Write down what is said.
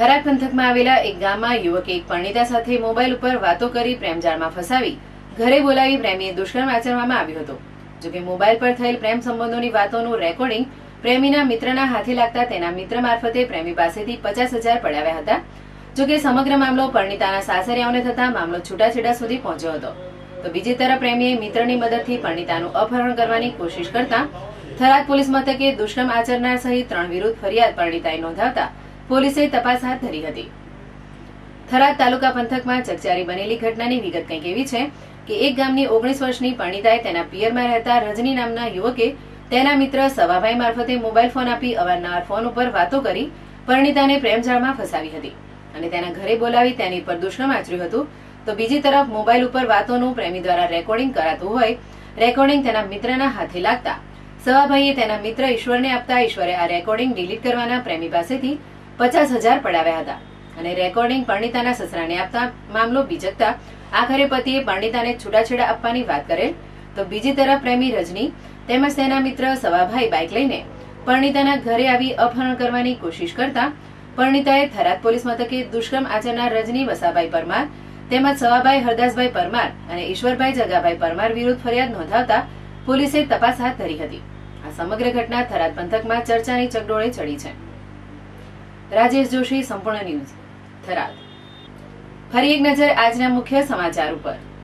થરાદ પંથકમાં આવેલા એક ગામમાં યુવકે એક પરણિતા સાથે મોબાઈલ ઉપર વાતો કરી પ્રેમજાળમાં ફસાવી. ઘરે બોલાવી પ્રેમીએ દુષ્કર્મ આચરવામાં આવ્યો હતો. જોકે મોબાઈલ પર થયેલ પ્રેમ સંબંધોની વાતોનું રેકોર્ડિંગ પ્રેમીના મિત્રના હાથે લાગતા તેના મિત્ર મારફતે પ્રેમી પાસેથી પચાસ હજાર પડાવ્યા હતા. જોકે સમગ્ર મામલો પરણિતાના સાસરિયાઓને થતા મામલો છૂટાછેડા સુધી પહોંચ્યો હતો. તો બીજી તરફ પ્રેમીએ મિત્રની મદદથી પરણિતાનું અપહરણ કરવાની કોશિશ કરતા થરાદ પોલીસ મથકે દુષ્કર્મ આચરનાર સહિત ત્રણ વિરુદ્ધ ફરિયાદ પરણિતાએ નોંધાવતા પોલીસે તપાસ હાથ ધરી હતી. થરાદ તાલુકા પંથકમાં ચકચારી બનેલી ઘટનાની વિગત કંઈક એવી છે કે એક ગામની ઓગણીસ વર્ષની પરણીતાએ તેના પિયરમાં રહેતા રજની નામના યુવકે તેના મિત્ર સવાભાઈ મારફતે મોબાઈલ ફોન આપી અવારનવાર ફોન ઉપર વાતો કરી પરણીતાને પ્રેમજાળમાં ફસાવી હતી અને તેના ઘરે બોલાવી તેની પર દુષ્કર્મ આચર્યું હતું. તો બીજી તરફ મોબાઈલ ઉપર વાતોનું પ્રેમી દ્વારા રેકોર્ડિંગ કરાતું હોય, રેકોર્ડિંગ તેના મિત્રના હાથે લાગતા. સવાભાઈએ તેના મિત્ર ઈશ્વરને આપતા ઈશ્વરે આ રેકોર્ડિંગ ડિલીટ કરવાના પ્રેમી પાસેથી પચાસ હજાર પડાવ્યા હતા. અને રેકોર્ડિંગ પરણિતાના સસરાને આપતા મામલો બીજકતા. આખરે પતિએ પરણિતાને છૂટાછેડા આપવાની વાત કરેલ. તો બીજી તરફ પ્રેમી રજની તેમજ તેના મિત્ર સવાભાઈ બાઇક લઈને પરણિતાના ઘરે આવી અપહરણ કરવાની કોશિશ કરતા પરણિતાએ થરાદ પોલીસ મથકે દુષ્કર્મ આચરનાર રજની વસાભાઈ પરમાર તેમજ સવાભાઈ હરદાસભાઈ પરમાર અને ઈશ્વરભાઈ જગાભાઈ પરમાર વિરુદ્ધ ફરિયાદ નોંધાવતા પોલીસે તપાસ હાથ ધરી હતી. આ સમગ્ર ઘટના થરાદ પંથકમાં ચર્ચાની ચકડોળે ચડી છે. રાજેશ જોશી સંપૂર્ણ ન્યૂઝ થરાદ. ફરી એક નજર આજના મુખ્ય સમાચાર ઉપર.